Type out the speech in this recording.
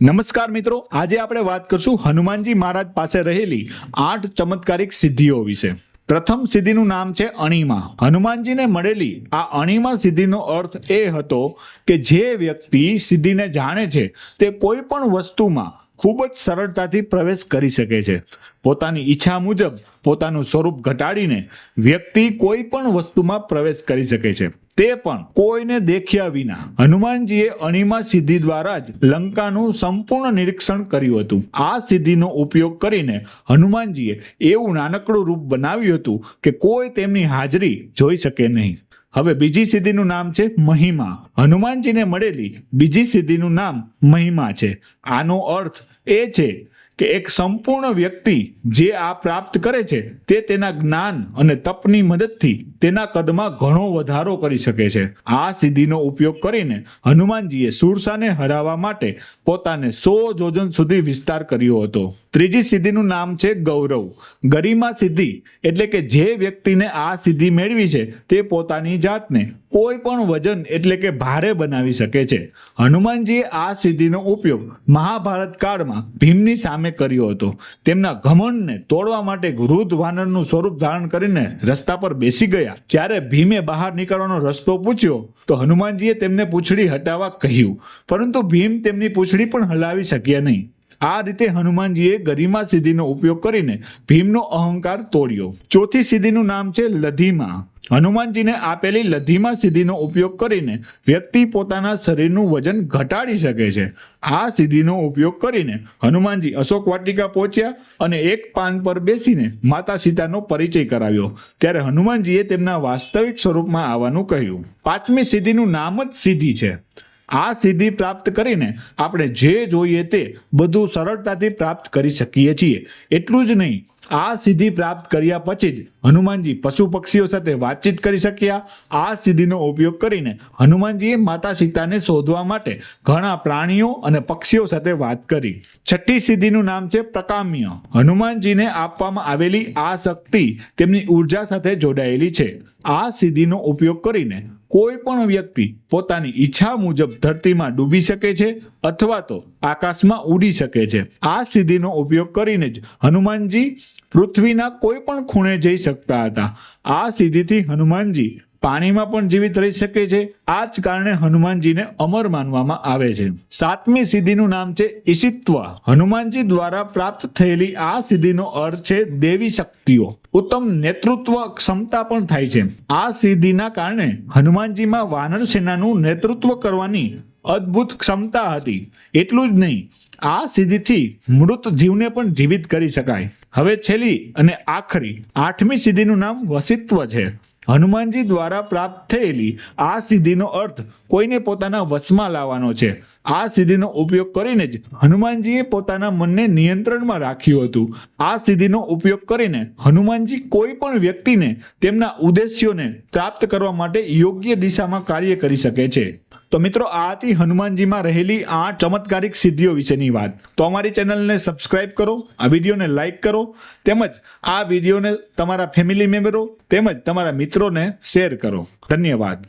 નમસ્કાર મિત્રો, આજે આપણે વાત કરશું હનુમાનજી મહારાજ પાસે રહેલી આઠ ચમત્કારિક સિદ્ધિઓ વિશે. પ્રથમ સિદ્ધિનું નામ છે અણીમા. હનુમાનજીને મળેલી આ અણીમા સિદ્ધિનો અર્થ એ હતો કે જે વ્યક્તિ સિદ્ધિને જાણે છે, તે કોઈ પણ વસ્તુમાં ખૂબ જ સરળતાથી પ્રવેશ કરી શકે છે. પોતાની ઈચ્છા મુજબ પોતાનું સ્વરૂપ ઘટાડીને વ્યક્તિ કોઈ પણ વસ્તુમાં પ્રવેશ કરી શકે છે. તે પણ કોઈને દેખ્યા વિના. હનુમાનજીએ અણિમા સિદ્ધિ દ્વારા જ લંકાનું સંપૂર્ણ નિરીક્ષણ કર્યું હતું. આ સિદ્ધિનો ઉપયોગ કરીને હનુમાનજીએ એવું નાનકડું રૂપ બનાવ્યું હતું કે કોઈ તેમની હાજરી જોઈ શકે નહીં. હવે બીજી સિદ્ધિનું નામ છે મહિમા. હનુમાનજીને મળેલી બીજી સિદ્ધિનું નામ મહિમા છે. આનો અર્થ એ છે કે એક સંપૂર્ણ વ્યક્તિ જે આ પ્રાપ્ત કરે છે તે તેના જ્ઞાન અને તપની મદદથી તેના કદમાં ઘણો વધારો કરી શકે છે. આ સિદ્ધિનો ઉપયોગ કરીને હનુમાનજીએ સુરસાને હરાવવા માટે પોતાને સો જોજન સુધી વિસ્તાર કર્યો હતો. ત્રીજી સિદ્ધિનું નામ છે ગૌરવ. ગરિમા સિદ્ધિ એટલે કે જે વ્યક્તિને આ સિદ્ધિ મેળવી છે તે પોતાની જાતને કોઈ પણ વજન એટલે કે ભારે બનાવી શકે છે. હનુમાનજીએ આ સિદ્ધિનો ઉપયોગ મહાભારત કાળમાં ભીમની સામે કર્યો હતો. તેમના ઘમંડને તોડવા માટે વૃદ્ધ વાનરનું સ્વરૂપ ધારણ કરીને રસ્તા પર બેસી ગયા. જ્યારે ભીમે બહાર નીકળવાનો રસ્તો પૂછ્યો, તો હનુમાનજીએ તેમને પૂંછડી હટાવવા કહ્યું, પરંતુ ભીમ તેમની પૂંછડી પણ હલાવી શક્યા નહીં. આ રીતે હનુમાનજીએ ગરિમા સિદ્ધિનો ઉપયોગ કરીને ભીમનો અહંકાર તોડ્યો. ચોથી સિદ્ધિનું નામ છે લધીમા. હનુમાનજીને આપેલી લધીમા સિદ્ધિનો ઉપયોગ કરીને વ્યક્તિ પોતાના શરીરનું વજન ઘટાડી શકે છે. આ સિદ્ધિનો ઉપયોગ કરીને હનુમાનજી અશોક વાટિકા પહોંચ્યા અને એક પાન પર બેસીને માતા સીતાનો પરિચય કરાવ્યો. ત્યારે હનુમાનજીએ તેમના વાસ્તવિક સ્વરૂપમાં આવવાનું કહ્યું. પાંચમી સિદ્ધિનું નામ જ સિદ્ધિ છે. આ સિદ્ધિ પ્રાપ્ત કરીને આપણે જે જોઈએ તે બધું સરળતાથી પ્રાપ્ત કરી શકીએ છીએ. એટલું જ નહીં, આ સિદ્ધિ પ્રાપ્ત કર્યા પછી જ હનુમાનજી પશુ પક્ષીઓ સાથે વાતચીત કરી શક્યા. આ સિદ્ધિનો ઉપયોગ કરીને હનુમાનજીએ માતા સીતાને શોધવા માટે ઘણા પ્રાણીઓ અને પક્ષીઓ સાથે વાત કરી. છઠ્ઠી સિદ્ધિનું નામ છે પ્રકામ્ય. હનુમાનજીને આપવામાં આવેલી આ શક્તિ તેમની ઊર્જા સાથે જોડાયેલી છે. આ સિદ્ધિનો ઉપયોગ કરીને કોઈ પણ વ્યક્તિ પોતાની ઈચ્છા મુજબ ધરતીમાં ડૂબી શકે છે અથવા તો આકાશમાં ઉડી શકે છે. આ સિદ્ધિનો ઉપયોગ કરીને જ હનુમાનજી પૃથ્વીના કોઈ પણ ખૂણે જઈ શકતા હતા. આ સિદ્ધિથી હનુમાનજી પાણીમાં પણ જીવિત રહી શકે છે. આ જ કારણે હનુમાનજીને અમર માનવામાં આવે છે. સાતમી સિદ્ધિનું નામ છે ઈશિત્વ. હનુમાનજી દ્વારા પ્રાપ્ત થયેલી આ સિદ્ધિનો અર્થ છે દેવી શક્તિઓ. ઉત્તમ નેતૃત્વ ક્ષમતા પણ થાય છે. આ સિદ્ધિના કારણે હનુમાનજીમાં વાનર સેનાનું નેતૃત્વ કરવાની અદ્ભુત ક્ષમતા હતી. એટલું જ નહીં, આ સિદ્ધિથી મૃત જીવને પણ જીવિત કરી શકાય. હવે છેલ્લી અને આખરી, આઠમી સિદ્ધિનું નામ વસિત્વ છે. હનુમાનજી દ્વારા પ્રાપ્ત થયેલી આ સિદ્ધિનો અર્થ કોઈને પોતાના વશમાં લાવવાનો છે. આ સિદ્ધિનો ઉપયોગ કરીને જ હનુમાનજીએ પોતાના મનને નિયંત્રણમાં રાખ્યું હતું. આ સિદ્ધિનો ઉપયોગ કરીને હનુમાનજી કોઈ પણ વ્યક્તિને તેમના ઉદ્દેશ્યોને પ્રાપ્ત કરવા માટે યોગ્ય દિશામાં કાર્ય કરી શકે છે. તો મિત્રો આ હતી હનુમાનજીમાં રહેલી આઠ ચમત્કારિક સિદ્ધિઓ વિશેની વાત. તો અમારી ચેનલને સબસ્ક્રાઇબ કરો, આ વિડીયોને લાઇક કરો, તેમજ આ વિડીયોને તમારા ફેમિલી મેમ્બરો તેમજ તમારા મિત્રોને શેર કરો. ધન્યવાદ.